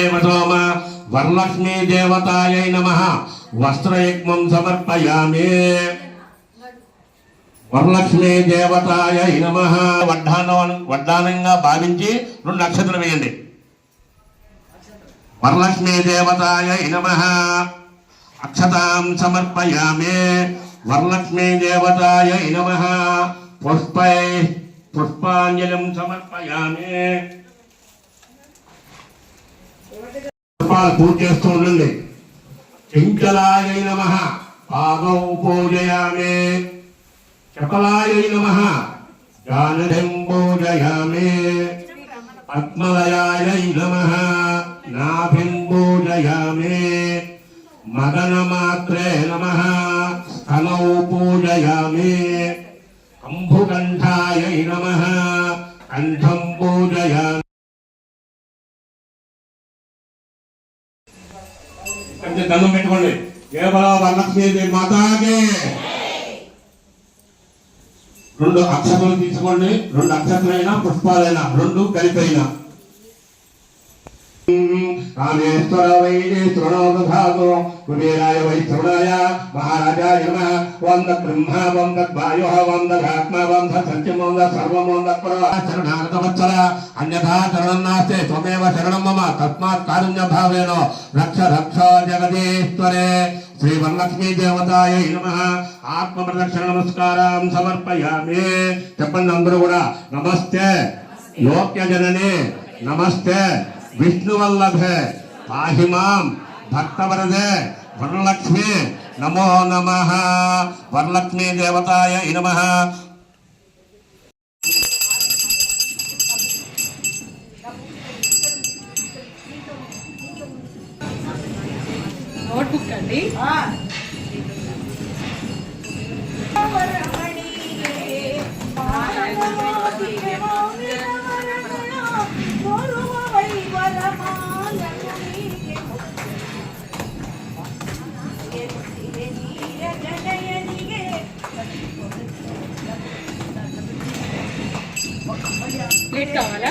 దేవసోమ వరలక్ష్మీ దేవతాయై నమ వస్త్రయజ్ఞం సమర్పయామి వరలక్ష్మీ దేవతాయై నమ వడ్డానం వడ్డానంగా భావించి రెండు నక్షత్రం వేయండి. వరలక్ష్మీ దేవతాయై నమ। అక్షతాం సమర్పయామి। వరలక్ష్మీ దేవతాయై నమ। పుష్పై పుష్పాంజలిం సమర్పయామి। పుష్పాలు పూజ చేస్తూ ఉండండి. చెంచలాయ నమ. పాదౌ పూజయామే. చపలాయ నమ. జానదం పూజయామే. పద్మలయాయ నమ. నాభిం పూజయామి. మదనమాత్రే నమ. స్థలౌ పూజయామే. అంభుకంఠాయ నమ. కంఠం దండం పెట్టుకోండి. కేవలం వరలక్ష్మీ మాతాకే. రెండు అక్షతలు తీసుకోండి. రెండు అక్షతలైనా పుష్పాలైనా రెండు కలిపైనా. కామేశ్వర వై తృణోదాతో కుబేరాయ వై తృణాయ మహారాజాయ నమ. వంద బ్రహ్మ వంద వాయు వంద ఆత్మ వంద సత్యం వంద సర్వం వంద శరణాగత వత్సల అన్యథా శరణం నాస్తే త్వమేవ శరణం మమ. తస్మాత్ కారుణ్య భావేన రక్ష రక్ష జగదీశ్వరే. శ్రీ వరలక్ష్మీ దేవతాయ నమ. ఆత్మ ప్రదక్షిణ నమస్కారం సమర్పయామి. చెప్పండి అందరూ కూడా నమస్తే. లోక్య జనని నమస్తే. విష్ణువల్లభే పాహి మాం భక్తవరదే వరలక్ష్మి నమో నమ వరలక్ష్మీ దేవతాయ నమ నోట్బుక్ అండి. ప్లేట్ కావాలా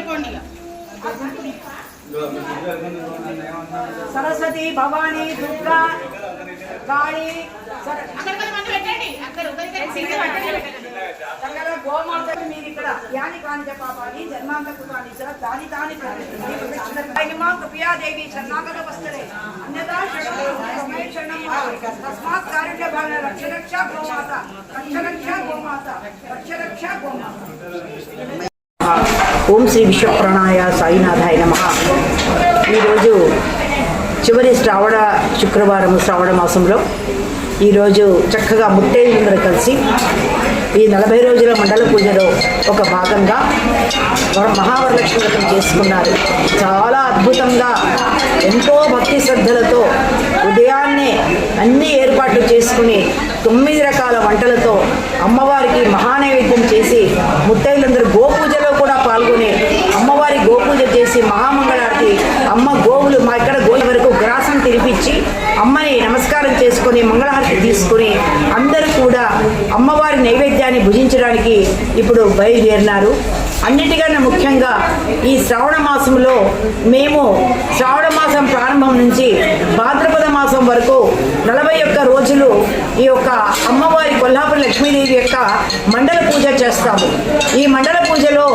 ఇక. సరస్వతి భవానీ దుర్గా కాళీ గోమాత మీరు ఇక్కడ యాని కాని పాపాని జన్మాంతకృతాని చ తాని తాని ప్రతిమా కృపయాదేవి శరణాగత వస్తరే అన్యదా తస్మాత్ కారుణ్య భావన రక్ష రక్ష గోమాత రక్ష రక్ష గోమాత రక్ష రక్ష గోమాత. ఓం శ్రీ విశ్వప్రాణాయ సాయినాథాయ నమ. ఈరోజు చివరి శ్రావణ శుక్రవారం శ్రావణ మాసంలో ఈరోజు చక్కగా ముత్తైదులందరూ కలిసి ఈ నలభై రోజుల మండల పూజలో ఒక భాగంగా మహావరలక్ష్మి వ్రతం చేసుకున్నారు. చాలా అద్భుతంగా ఎంతో భక్తి శ్రద్ధలతో ఉదయాన్నే అన్ని ఏర్పాట్లు చేసుకుని తొమ్మిది రకాల వంటలతో అమ్మవారికి మహానైవేద్యం చేసి ముత్తైదులందరూ గోపూజ కూడా పాల్గొని అమ్మవారి గోపూజ చేసి మహామంగళారతి అమ్మ గోవులు మా ఇక్కడ గోవు వరకు గ్రాసం తినిపించి అమ్మని నమస్కారం చేసుకొని మంగళహారతి తీసుకుని అందరూ కూడా అమ్మవారి నైవేద్యాన్ని భుజించడానికి ఇప్పుడు బయలుదేరినారు. అన్నిటికన్నా ముఖ్యంగా ఈ శ్రావణ మాసంలో మేము శ్రావణ మాసం ప్రారంభం నుంచి భాద్రపద మాసం వరకు నలభై ఒక్క రోజులు ఈ యొక్క అమ్మవారి కొల్హాపురి లక్ష్మీదేవి యొక్క మండల పూజ చేస్తాము. ఈ మండల పూజలో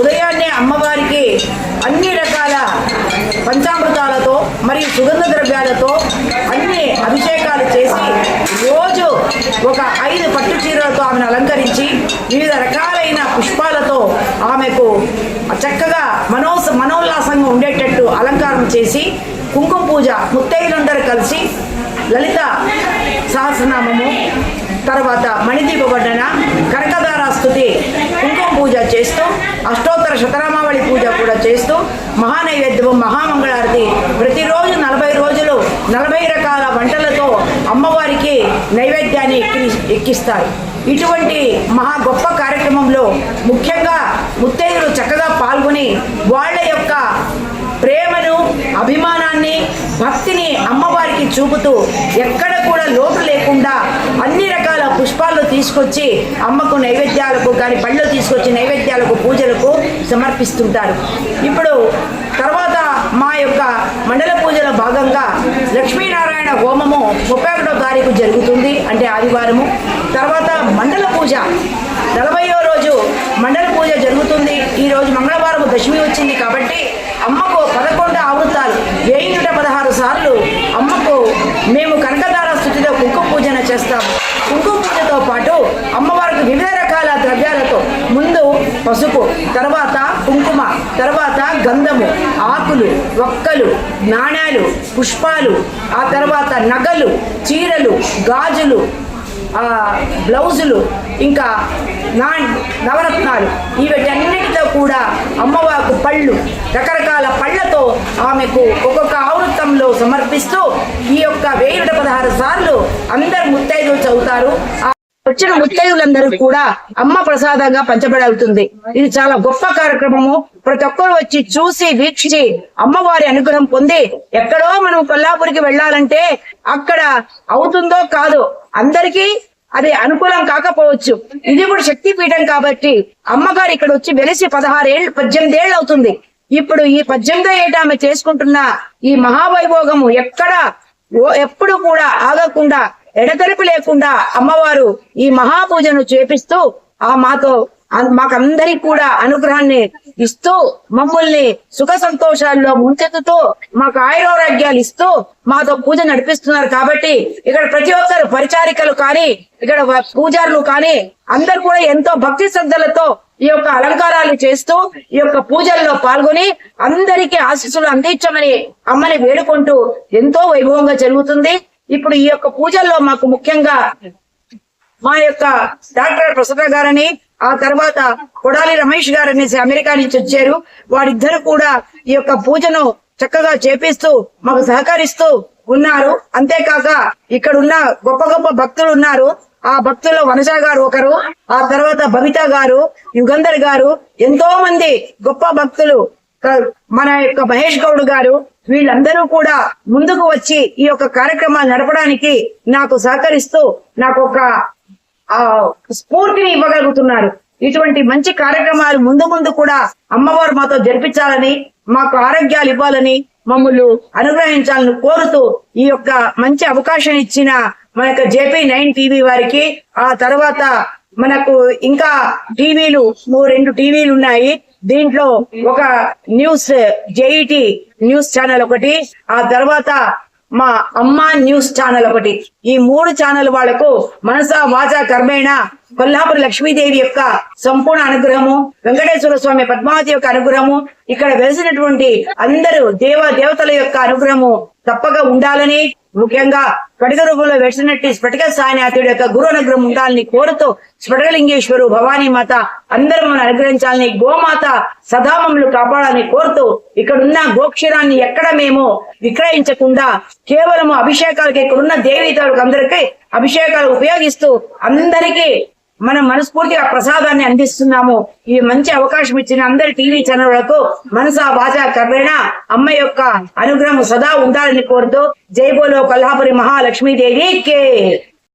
ఉదయాన్నే అమ్మవారికి అన్ని రకాల పంచామృతాలతో మరియు సుగంధ ద్రవ్యాలతో అన్ని అభిషేకాలు చేసి రోజు ఒక ఐదు పట్టు చీరలతో ఆమెను అలంకరించి వివిధ రకాలైన పుష్పాలతో ఆమెకు చక్కగా మనో మనోల్లాసంగా ఉండేటట్టు అలంకారం చేసి కుంకుమ పూజ ముత్తైదులందరూ కలిసి లలిత సహస్రనామము తర్వాత మణిదీప వర్ణన కనకదార స్థుతి కుంకుమ పూజ చేస్తూ అష్టోత్తర శతనామావళి పూజ కూడా చేస్తూ మహానైవేద్యము మహామంగళారతి ప్రతిరోజు నలభై రోజులు నలభై రకాల వంటలతో నైవేద్యాన్ని ఎక్కి ఎక్కిస్తారు ఇటువంటి మహా గొప్ప కార్యక్రమంలో ముఖ్యంగా ముత్తైదులు చక్కగా పాల్గొని వాళ్ళ యొక్క ప్రేమను అభిమానాన్ని భక్తిని అమ్మవారికి చూపుతూ ఎక్కడ కూడా లోటు లేకుండా అన్ని రకాల పుష్పాలు తీసుకొచ్చి అమ్మకు నైవేద్యాలకు కానీ పళ్ళు తీసుకొచ్చి నైవేద్యాలకు పూజలకు సమర్పిస్తుంటారు. ఇప్పుడు తర్వాత మా యొక్క మండల పూజల భాగంగా లక్ష్మీనారాయణ హోమము ముప్పై ఒకటో తారీఖు జరుగుతుంది అంటే ఆదివారము. తర్వాత మండల పూజ. నలభైయో రోజు మండల పూజ జరుగుతుంది. ఈ రోజు మంగళవారం దశమి వచ్చింది కాబట్టి అమ్మకు పదకొండు ఆవృతాలు వెయ్యి నూట పదహారు సార్లు అమ్మకు మేము కనకదార స్థుతిలో కుంకుమ పూజన చేస్తాము. కుంకుమ పూజతో పాటు అమ్మవారికి వివిధ రకాల ద్రవ్యాలతో ముందు పసుపు తర్వాత తర్వాత గంధము ఆకులు ఒక్కలు నాణ్యాలు పుష్పాలు ఆ తర్వాత నగలు చీరలు గాజులు బ్లౌజులు ఇంకా నా నవరత్నాలు. వీటన్నిటితో కూడా అమ్మవారికి పళ్ళు రకరకాల పళ్ళతో ఆమెకు ఒక్కొక్క ఆవృత్తంలో సమర్పిస్తూ ఈ యొక్క వెయ్యి పదహారు సార్లు అందరు ముత్తైదులు చదువుతారు. వచ్చిన ముత్తైదులందరూ కూడా అమ్మ ప్రసాదంగా పంచబడుతుంది ఇది చాలా గొప్ప కార్యక్రమము. ప్రతి ఒక్కరు వచ్చి చూసి వీక్షించి అమ్మవారి అనుగ్రహం పొంది ఎక్కడో మనం కొల్లాపురికి వెళ్ళాలంటే అక్కడ అవుతుందో కాదు అందరికీ అది అనుకూలం కాకపోవచ్చు. ఇది కూడా శక్తి పీఠం కాబట్టి అమ్మగారు ఇక్కడ వచ్చి వెలిసి పదహారేళ్ళు పద్దెనిమిది ఏళ్ళు అవుతుంది. ఇప్పుడు ఈ పద్దెనిమిదో ఏట ఆమె చేసుకుంటున్న ఈ మహావైభోగము ఎక్కడ ఎప్పుడు కూడా ఆగకుండా ఎడతెరిపి లేకుండా అమ్మవారు ఈ మహాపూజను చేపిస్తూ ఆ మాతో మాకందరికి కూడా అనుగ్రహాన్ని ఇస్తూ మమ్మల్ని సుఖ సంతోషాల్లో ముంచెత్తుతూ మాకు ఆయురారోగ్యాలు ఇస్తూ మాతో పూజ నడిపిస్తున్నారు కాబట్టి ఇక్కడ ప్రతి ఒక్కరు పరిచారికలు కానీ ఇక్కడ పూజారులు కానీ అందరు కూడా ఎంతో భక్తి శ్రద్ధలతో ఈ యొక్క అలంకారాలు చేస్తూ ఈ యొక్క పూజల్లో పాల్గొని అందరికీ ఆశీస్సులు అందించమని అమ్మని వేడుకుంటూ ఎంతో వైభవంగా జరుగుతుంది. ఇప్పుడు ఈ యొక్క పూజల్లో మాకు ముఖ్యంగా మా యొక్క డాక్టర్ ప్రసన్న గారని ఆ తర్వాత కొడాలి రమేష్ గారు అనేసి అమెరికా నుంచి వచ్చారు. వారిద్దరు కూడా ఈ యొక్క పూజను చక్కగా చేపిస్తూ మాకు సహకరిస్తూ ఉన్నారు. అంతేకాక ఇక్కడ ఉన్న గొప్ప గొప్ప భక్తులు ఉన్నారు. ఆ భక్తుల్లో వనజ గారు ఒకరు ఆ తర్వాత బబిత గారు యుగంధర్ గారు ఎంతో మంది గొప్ప భక్తులు. మన యొక్క మహేష్ గౌడ్ గారు వీళ్ళందరూ కూడా ముందుకు వచ్చి ఈ యొక్క కార్యక్రమాలు నడపడానికి నాకు సహకరిస్తూ నాకు ఒక ఆ స్ఫూర్తిని ఇవ్వగలుగుతున్నారు. ఇటువంటి మంచి కార్యక్రమాలు ముందు ముందు కూడా అమ్మవారు మాతో జరిపించాలని మాకు ఆరోగ్యాలు ఇవ్వాలని మమ్మల్ని అనుగ్రహించాలని కోరుతూ ఈ యొక్క మంచి అవకాశం ఇచ్చిన మన యొక్క జేపీ నైన్ టీవీ వారికి ఆ తర్వాత మనకు ఇంకా టీవీలు మూ రెండు టీవీలు ఉన్నాయి. దీంట్లో ఒక న్యూస్ జేఈటి న్యూస్ ఛానల్ ఒకటి ఆ తర్వాత మా అమ్మ న్యూస్ ఛానల్ ఒకటి. ఈ మూడు ఛానల్ వాళ్ళకు మనసా వాచా కర్మేణ కొల్లాపురి లక్ష్మీదేవి యొక్క సంపూర్ణ అనుగ్రహము వెంకటేశ్వర స్వామి పద్మావతి యొక్క అనుగ్రహము ఇక్కడ వెలిసినటువంటి అందరూ దేవ దేవతల యొక్క అనుగ్రహము తప్పక ఉండాలని ముఖ్యంగా స్ఫటిక రూపంలో వెలిసినట్టు స్ఫటిక సాయినాథుడి యొక్క గురు అనుగ్రహం ఉండాలని కోరుతూ స్ఫటికలింగేశ్వరు భవానీ మాత అందరం అనుగ్రహించాలని గోమాత సదామములు కాపాడాలని కోరుతూ ఇక్కడ ఉన్న గోక్షీరాన్ని ఎక్కడ మేము విక్రయించకుండా కేవలం అభిషేకాలకి ఇక్కడ ఉన్న దేవీతలకు అందరికీ అభిషేకాలు ఉపయోగిస్తూ అందరికీ మనం మనస్ఫూర్తిగా ప్రసాదాన్ని అందిస్తున్నాము. ఈ మంచి అవకాశం ఇచ్చిన అందరి టీవీ ఛానళ్ళకు మనసా బాజా కర్మేణ అమ్మ యొక్క అనుగ్రహం సదా ఉండాలని కోరుతూ జైబోలో కొల్హాపురి మహాలక్ష్మీదేవి కే.